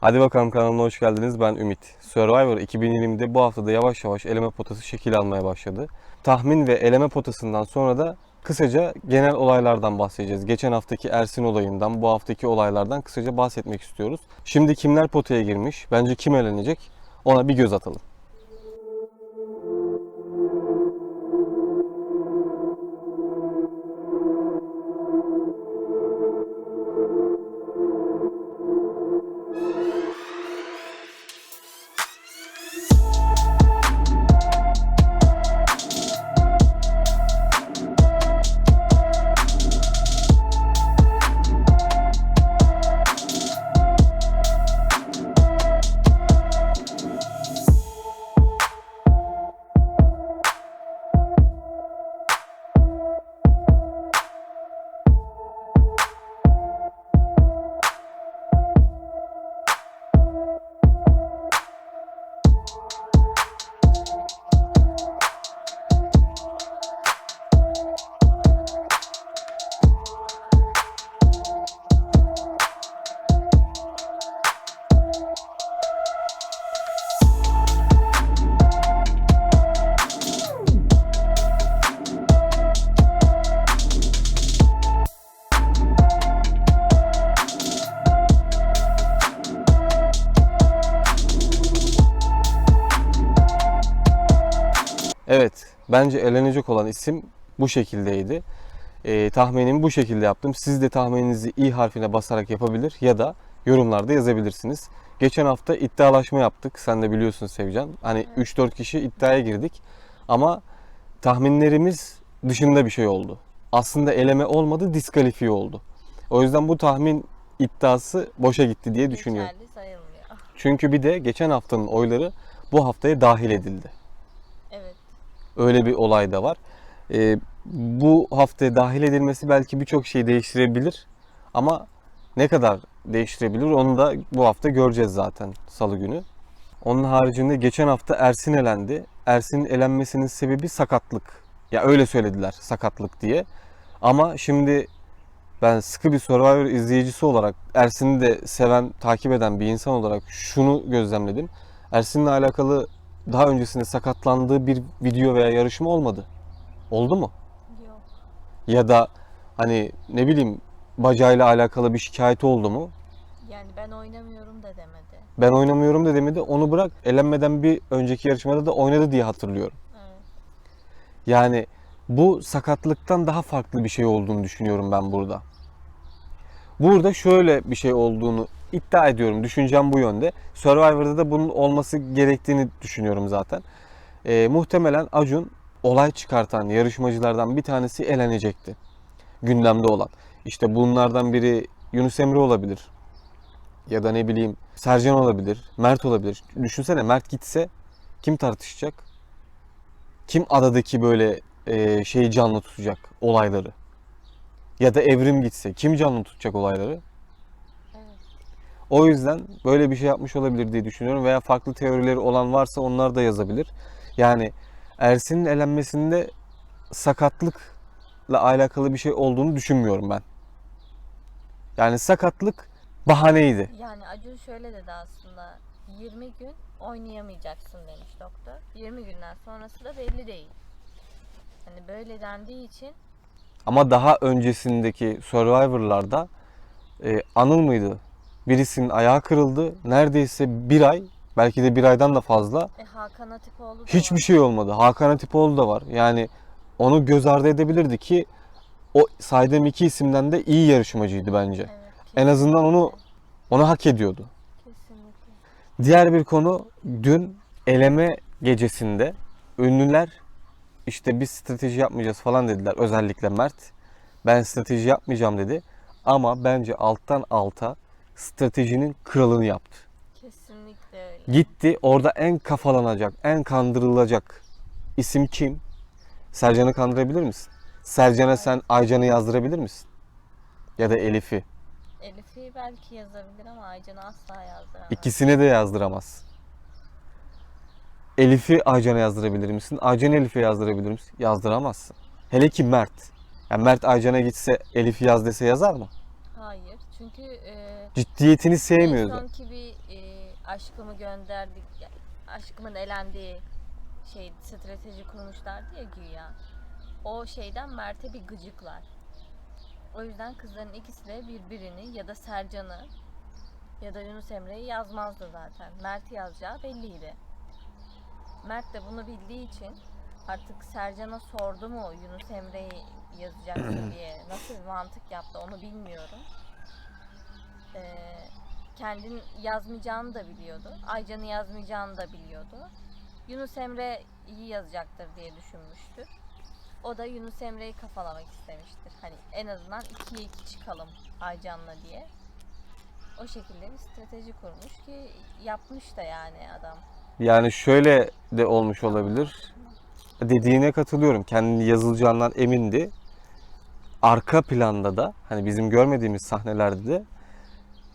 Hadi bakalım kanalıma hoş geldiniz. Ben Ümit. Survivor 2020'de bu haftada yavaş yavaş eleme potası şekil almaya başladı. Tahmin ve eleme potasından sonra da kısaca genel olaylardan bahsedeceğiz. Geçen haftaki Ersin olayından, bu haftaki olaylardan kısaca bahsetmek istiyoruz. Şimdi kimler potaya girmiş? Bence kim elenecek? Ona bir göz atalım. Bence elenecek olan isim bu şekildeydi. Ee, tahminimi bu şekilde yaptım. Siz de tahmininizi i harfine basarak yapabilir ya da yorumlarda yazabilirsiniz. Geçen hafta iddialaşma yaptık. Sen de biliyorsun Sevcan. Hani 3-4 kişi iddiaya girdik. Ama tahminlerimiz dışında bir şey oldu. Aslında eleme olmadı, diskalifiye oldu. O yüzden bu tahmin iddiası boşa gitti diye düşünüyorum. Geçerli sayılmıyor. Çünkü bir de geçen haftanın oyları bu haftaya dahil edildi. Öyle bir olay da var. Ee, bu haftaya dahil edilmesi belki birçok şeyi değiştirebilir. Ama ne kadar değiştirebilir onu da bu hafta göreceğiz zaten salı günü. Onun haricinde geçen hafta Ersin elendi. Ersin'in elenmesinin sebebi sakatlık. Ya öyle söylediler sakatlık diye. Ama şimdi ben sıkı bir Survivor izleyicisi olarak Ersin'i de seven, takip eden bir insan olarak şunu gözlemledim. Ersin'le alakalı daha öncesinde sakatlandığı bir video veya yarışma olmadı. Oldu mu? Yok. Ya da hani ne bileyim bacağıyla alakalı bir şikayeti oldu mu? Yani ben oynamıyorum da demedi. Ben oynamıyorum da demedi. Onu bırak elenmeden bir önceki yarışmada da oynadı diye hatırlıyorum. Evet. Yani bu sakatlıktan daha farklı bir şey olduğunu düşünüyorum ben burada. Burada şöyle bir şey olduğunu iddia ediyorum. Düşüncem bu yönde. Survivor'da da bunun olması gerektiğini düşünüyorum zaten. Ee, muhtemelen Acun olay çıkartan yarışmacılardan bir tanesi elenecekti. Gündemde olan. İşte bunlardan biri Yunus Emre olabilir. Ya da ne bileyim Sercan olabilir. Mert olabilir. Düşünsene Mert gitse kim tartışacak? Kim adadaki böyle e, şeyi canlı tutacak olayları? Ya da Evrim gitse kim canlı tutacak olayları? O yüzden böyle bir şey yapmış olabilir diye düşünüyorum veya farklı teorileri olan varsa onlar da yazabilir. Yani Ersin'in elenmesinde sakatlıkla alakalı bir şey olduğunu düşünmüyorum ben. Yani sakatlık bahaneydi. Yani Acun şöyle dedi aslında. 20 gün oynayamayacaksın demiş doktor. 20 günden sonrası da belli değil. Hani böyle dendiği için Ama daha öncesindeki Survivor'larda e, Anıl mıydı? Birisinin ayağı kırıldı. Neredeyse bir ay, belki de bir aydan da fazla e, Hakan Atipoğlu da hiçbir var. şey olmadı. Hakan Atipoğlu da var. Yani onu göz ardı edebilirdi ki o saydığım iki isimden de iyi yarışmacıydı bence. Evet, En azından onu onu hak ediyordu. kesinlikle. Diğer bir konu dün eleme gecesinde ünlüler işte biz strateji yapmayacağız falan dediler. Özellikle Mert. Ben strateji yapmayacağım dedi. Ama bence alttan alta stratejinin kralını yaptı. Kesinlikle öyle. Gitti orada en kafalanacak, en kandırılacak isim kim? Sercan'ı kandırabilir misin? Sercan'a sen Aycan'ı yazdırabilir misin? Ya da Elif'i. Elif'i belki yazabilir ama Aycan'ı asla yazdıramaz. İkisine de yazdıramaz. Elif'i Aycan'a yazdırabilir misin? Aycan'ı Elif'e yazdırabilir misin? Yazdıramazsın. Hele ki Mert. Yani Mert Aycan'a gitse Elif'i yaz dese yazar mı? Hayır. Çünkü e, ciddiyetini sevmiyordu. sonki bir e, aşkımı gönderdik, ya, aşkımın elendiği şey strateji kurmuşlardı ya güya. O şeyden Mert'e bir gıcıklar. O yüzden kızların ikisi de birbirini ya da Sercan'ı ya da Yunus Emre'yi yazmazdı zaten. Mert yazacağı belliydi. Mert de bunu bildiği için artık Sercan'a sordu mu Yunus Emre'yi yazacaksın diye nasıl bir mantık yaptı onu bilmiyorum. Ee, kendin yazmayacağını da biliyordu. Aycan'ı yazmayacağını da biliyordu. Yunus Emre iyi yazacaktır diye düşünmüştür. O da Yunus Emre'yi kafalamak istemiştir. Hani en azından ikiye iki çıkalım Aycan'la diye. O şekilde bir strateji kurmuş ki yapmış da yani adam. Yani şöyle de olmuş olabilir. Dediğine katılıyorum. Kendi yazılacağından emindi. Arka planda da hani bizim görmediğimiz sahnelerde de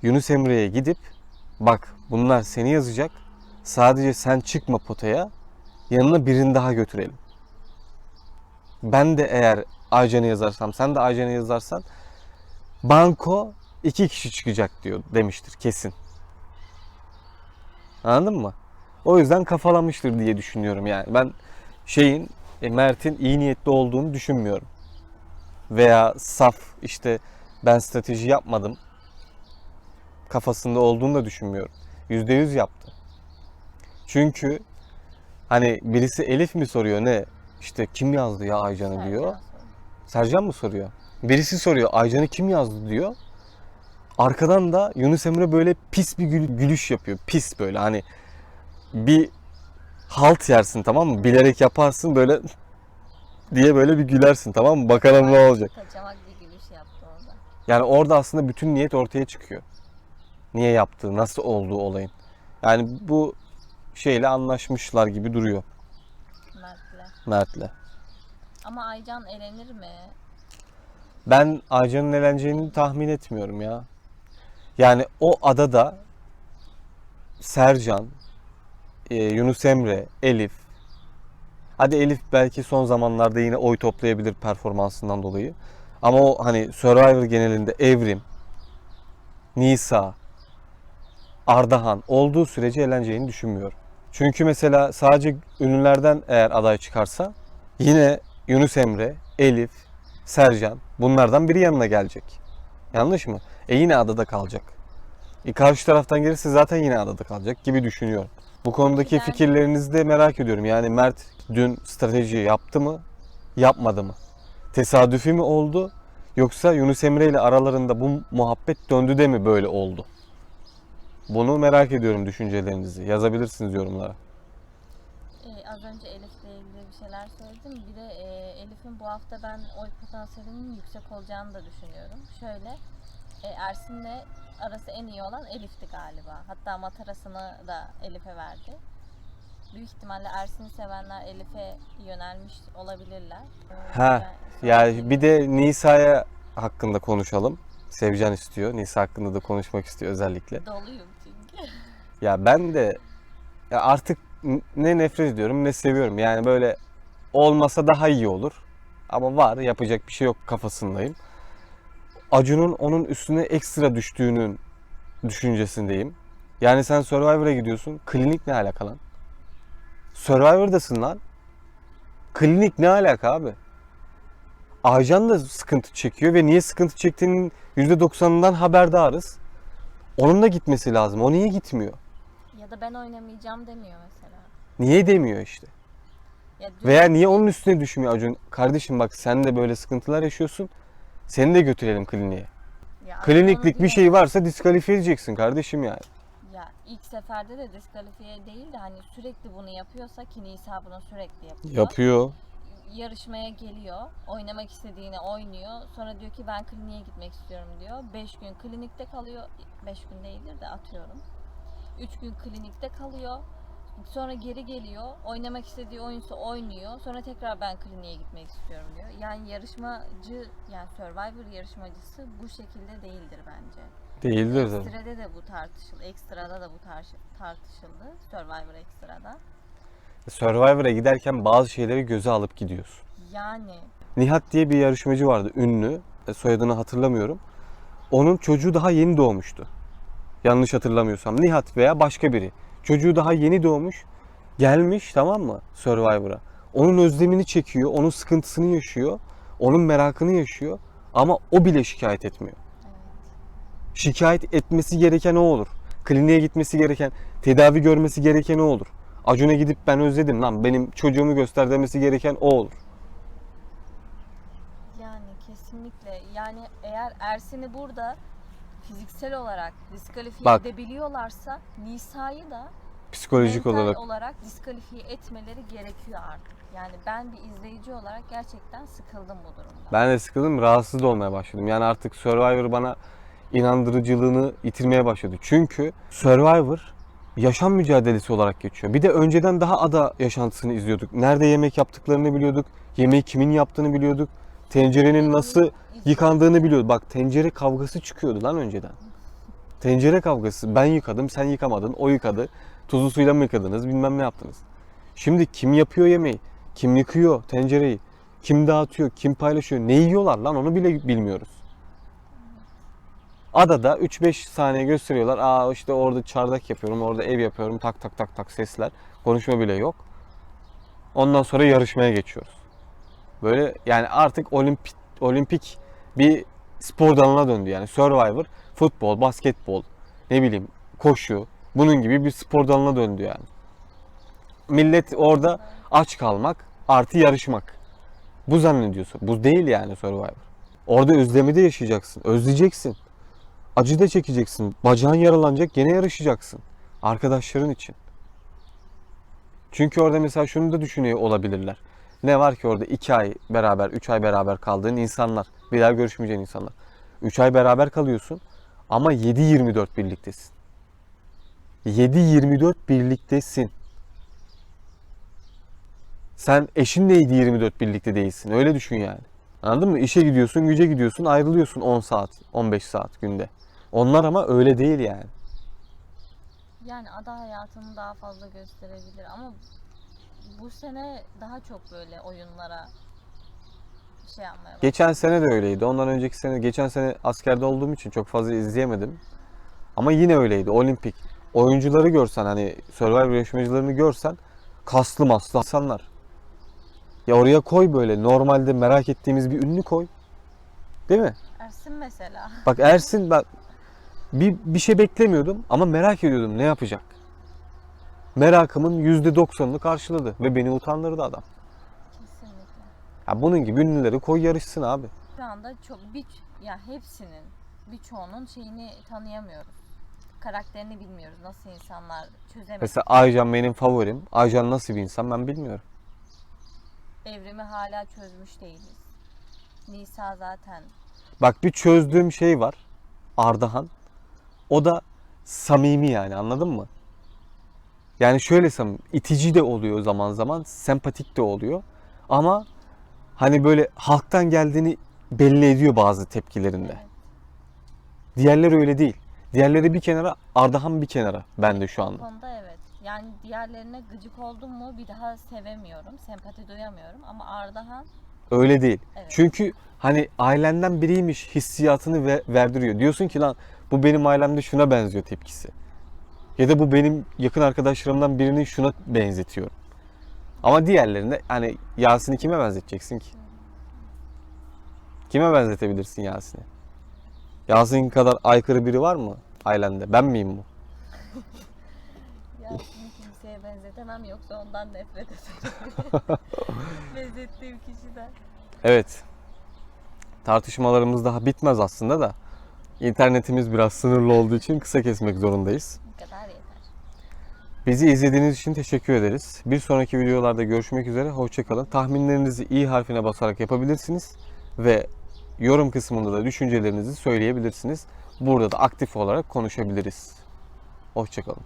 Yunus Emre'ye gidip bak bunlar seni yazacak. Sadece sen çıkma potaya. Yanına birini daha götürelim. Ben de eğer Aycan'ı yazarsam sen de Aycan'ı yazarsan banko iki kişi çıkacak diyor demiştir kesin. Anladın mı? O yüzden kafalamıştır diye düşünüyorum yani. Ben şeyin e, Mert'in iyi niyetli olduğunu düşünmüyorum. Veya saf işte ben strateji yapmadım kafasında olduğunu da düşünmüyorum. Yüzde yüz yaptı. Çünkü hani birisi Elif mi soruyor ne? İşte kim yazdı ya Aycan'ı diyor. Sercan mı soruyor? Birisi soruyor Aycan'ı kim yazdı diyor. Arkadan da Yunus Emre böyle pis bir gül- gülüş yapıyor. Pis böyle hani bir halt yersin tamam mı? Bilerek yaparsın böyle diye böyle bir gülersin tamam mı? Bakalım ne olacak. Kaçamak bir gülüş yaptı orada. Yani orada aslında bütün niyet ortaya çıkıyor. Niye yaptığı, nasıl olduğu olayın. Yani bu şeyle anlaşmışlar gibi duruyor Mert'le. Mert'le. Ama Aycan elenir mi? Ben Aycan'ın eleneceğini tahmin etmiyorum ya. Yani o adada Sercan, Yunus Emre, Elif. Hadi Elif belki son zamanlarda yine oy toplayabilir performansından dolayı. Ama o hani Survivor genelinde Evrim, Nisa, Ardahan olduğu sürece eleneceğini düşünmüyorum. Çünkü mesela sadece ünlülerden eğer aday çıkarsa yine Yunus Emre, Elif, Sercan bunlardan biri yanına gelecek. Yanlış mı? E yine adada kalacak. E karşı taraftan gelirse zaten yine adada kalacak gibi düşünüyorum. Bu konudaki Ben- fikirlerinizi de merak ediyorum. Yani Mert dün strateji yaptı mı? Yapmadı mı? Tesadüfi mi oldu? Yoksa Yunus Emre ile aralarında bu muhabbet döndü de mi böyle oldu? Bunu merak ediyorum düşüncelerinizi. Yazabilirsiniz yorumlara. Ee, az önce Elif'le ilgili bir şeyler söyledim. Bir de e, Elif'in bu hafta ben oy potansiyelinin yüksek olacağını da düşünüyorum. Şöyle, e, Ersin'le arası en iyi olan Elif'ti galiba. Hatta matarasını da Elif'e verdi. Büyük ihtimalle Ersin'i sevenler Elif'e yönelmiş olabilirler. Ha, yani- bir de Nisa'ya hakkında konuşalım. Sevcan istiyor. Nisa hakkında da konuşmak istiyor özellikle. Doluyum çünkü. Ya ben de ya artık ne nefret ediyorum ne seviyorum. Yani böyle olmasa daha iyi olur. Ama var yapacak bir şey yok kafasındayım. Acun'un onun üstüne ekstra düştüğünün düşüncesindeyim. Yani sen Survivor'a gidiyorsun. Klinik ne alaka lan? Survivor'dasın lan. Klinik ne alaka abi? Aycan da sıkıntı çekiyor ve niye sıkıntı çektiğinin %90'ından haberdarız. Onun da gitmesi lazım. O niye gitmiyor? ya da ben oynamayacağım demiyor mesela. Niye demiyor işte. Ya Veya niye onun üstüne düşmüyor Acun? Kardeşim bak sen de böyle sıkıntılar yaşıyorsun. Seni de götürelim kliniğe. ya Kliniklik bir şey varsa diskalifiye edeceksin kardeşim yani. Ya ilk seferde de diskalifiye değil de hani sürekli bunu yapıyorsa ki Nisa bunu sürekli yapıyor. Yapıyor. Yarışmaya geliyor, oynamak istediğini oynuyor. Sonra diyor ki ben kliniğe gitmek istiyorum diyor. 5 gün klinikte kalıyor. 5 gün değildir de atıyorum. 3 gün klinikte kalıyor. Sonra geri geliyor. Oynamak istediği oyunsa oynuyor. Sonra tekrar ben kliniğe gitmek istiyorum diyor. Yani yarışmacı, yani Survivor yarışmacısı bu şekilde değildir bence. Değildir zaten. Ekstrada da bu tartışıldı. Ekstrada da bu tarş- tartışıldı. Survivor ekstrada. Survivor'a giderken bazı şeyleri göze alıp gidiyorsun. Yani Nihat diye bir yarışmacı vardı ünlü. E, Soyadını hatırlamıyorum. Onun çocuğu daha yeni doğmuştu. Yanlış hatırlamıyorsam. Nihat veya başka biri. Çocuğu daha yeni doğmuş. Gelmiş tamam mı Survivor'a. Onun özlemini çekiyor. Onun sıkıntısını yaşıyor. Onun merakını yaşıyor. Ama o bile şikayet etmiyor. Şikayet etmesi gereken o olur. Kliniğe gitmesi gereken, tedavi görmesi gereken o olur. Acun'a gidip ben özledim lan benim çocuğumu göster demesi gereken o olur. Yani kesinlikle. Yani eğer Ersin'i burada fiziksel olarak diskalifiye Bak. edebiliyorlarsa Nisa'yı da Psikolojik mental olarak. olarak diskalifiye etmeleri gerekiyor artık. Yani ben bir izleyici olarak gerçekten sıkıldım bu durumda. Ben de sıkıldım, rahatsız da olmaya başladım. Yani artık Survivor bana inandırıcılığını yitirmeye başladı. Çünkü Survivor yaşam mücadelesi olarak geçiyor. Bir de önceden daha ada yaşantısını izliyorduk. Nerede yemek yaptıklarını biliyorduk. Yemeği kimin yaptığını biliyorduk. Tencerenin nasıl yıkandığını biliyorduk. Bak tencere kavgası çıkıyordu lan önceden. Tencere kavgası. Ben yıkadım, sen yıkamadın, o yıkadı. Tuzlu suyla mı yıkadınız, bilmem ne yaptınız. Şimdi kim yapıyor yemeği? Kim yıkıyor tencereyi? Kim dağıtıyor, kim paylaşıyor, ne yiyorlar lan onu bile bilmiyoruz. Adada 3-5 saniye gösteriyorlar. Aa işte orada çardak yapıyorum, orada ev yapıyorum. Tak tak tak tak sesler. Konuşma bile yok. Ondan sonra yarışmaya geçiyoruz. Böyle yani artık olimpik olimpik bir spor dalına döndü yani. Survivor, futbol, basketbol, ne bileyim koşu bunun gibi bir spor dalına döndü yani. Millet orada aç kalmak artı yarışmak. Bu zannediyorsun. Bu değil yani Survivor. Orada özlemi de yaşayacaksın. Özleyeceksin. Acı da çekeceksin. Bacağın yaralanacak gene yarışacaksın. Arkadaşların için. Çünkü orada mesela şunu da düşünüyor olabilirler. Ne var ki orada 2 ay beraber, 3 ay beraber kaldığın insanlar. Bir daha görüşmeyeceğin insanlar. 3 ay beraber kalıyorsun ama 7-24 birliktesin. 7-24 birliktesin. Sen eşinle 7-24 birlikte değilsin. Öyle düşün yani. Anladın mı? İşe gidiyorsun, güce gidiyorsun, ayrılıyorsun 10 saat, 15 saat günde. Onlar ama öyle değil yani. Yani ada hayatını daha fazla gösterebilir ama bu sene daha çok böyle oyunlara şey yapmaya. Geçen sene de öyleydi. Ondan önceki sene, geçen sene askerde olduğum için çok fazla izleyemedim. Ama yine öyleydi. Olimpik. Oyuncuları görsen hani Survivor yarışmacılarını görsen kaslı maslı insanlar. Ya oraya koy böyle normalde merak ettiğimiz bir ünlü koy. Değil mi? Ersin mesela. Bak Ersin ben bir, bir şey beklemiyordum ama merak ediyordum ne yapacak. Merakımın %90'ını karşıladı ve beni utandırdı adam. Kesinlikle. Ya bunun gibi ünlüleri koy yarışsın abi. Şu anda çok bir ya hepsinin birçoğunun şeyini tanıyamıyoruz. Karakterini bilmiyoruz. Nasıl insanlar çözemedik. Mesela Aycan benim favorim. Aycan nasıl bir insan ben bilmiyorum. Evrimi hala çözmüş değiliz. Nisa zaten Bak bir çözdüğüm şey var. Ardahan. O da samimi yani anladın mı? Yani şöyle samimi, itici de oluyor zaman zaman, sempatik de oluyor. Ama hani böyle halktan geldiğini belli ediyor bazı tepkilerinde. Diğerleri öyle değil. Diğerleri bir kenara, Ardahan bir kenara bende şu bu anda. konuda evet. Yani diğerlerine gıcık oldum mu bir daha sevemiyorum. Sempati duyamıyorum ama Ardahan Öyle değil. Evet. Çünkü hani ailenden biriymiş hissiyatını ve- verdiriyor. Diyorsun ki lan bu benim ailemde şuna benziyor tepkisi. Ya da bu benim yakın arkadaşlarımdan birini şuna benzetiyorum. Ama diğerlerinde hani Yasin'i kime benzeteceksin ki? Kime benzetebilirsin Yasin'i? Yasin kadar aykırı biri var mı ailende? Ben miyim bu? Yasin'i kimseye benzetemem yoksa ondan nefret ederim. Benzettiğim kişiden. Evet. Tartışmalarımız daha bitmez aslında da. İnternetimiz biraz sınırlı olduğu için kısa kesmek zorundayız. Bizi izlediğiniz için teşekkür ederiz. Bir sonraki videolarda görüşmek üzere. Hoşçakalın. Tahminlerinizi i harfine basarak yapabilirsiniz. Ve yorum kısmında da düşüncelerinizi söyleyebilirsiniz. Burada da aktif olarak konuşabiliriz. Hoşçakalın.